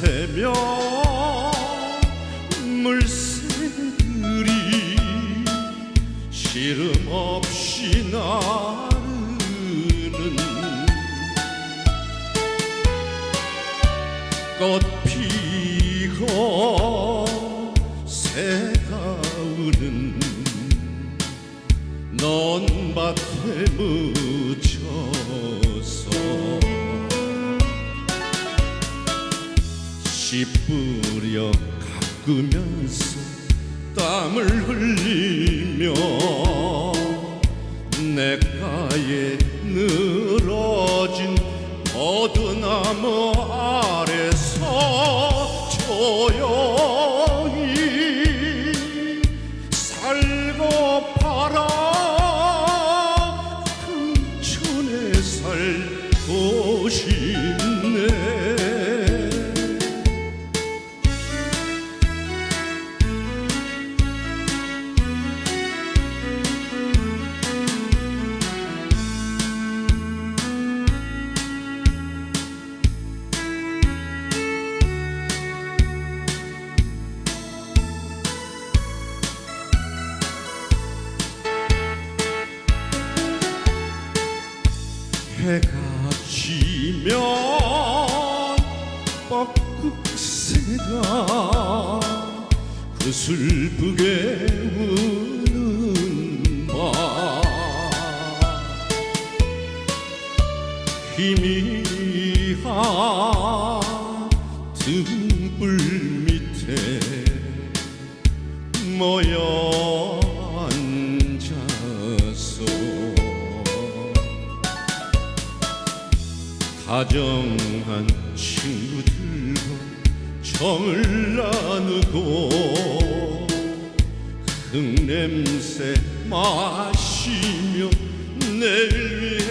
새벽 물새들이 시름 없이 나르는 꽃 피고 새가 우는 논밭에 묻지 씨 뿌려 가꾸면서 땀을 흘리며 내가에 늘어진 버드나무 아래서 조용 해가 지면 뻐국새가 그 슬프게 우는 밤 희미한 등불 밑에 모여 다정한 친구들과 정을 나누고 흙냄새 마시며 내일 위해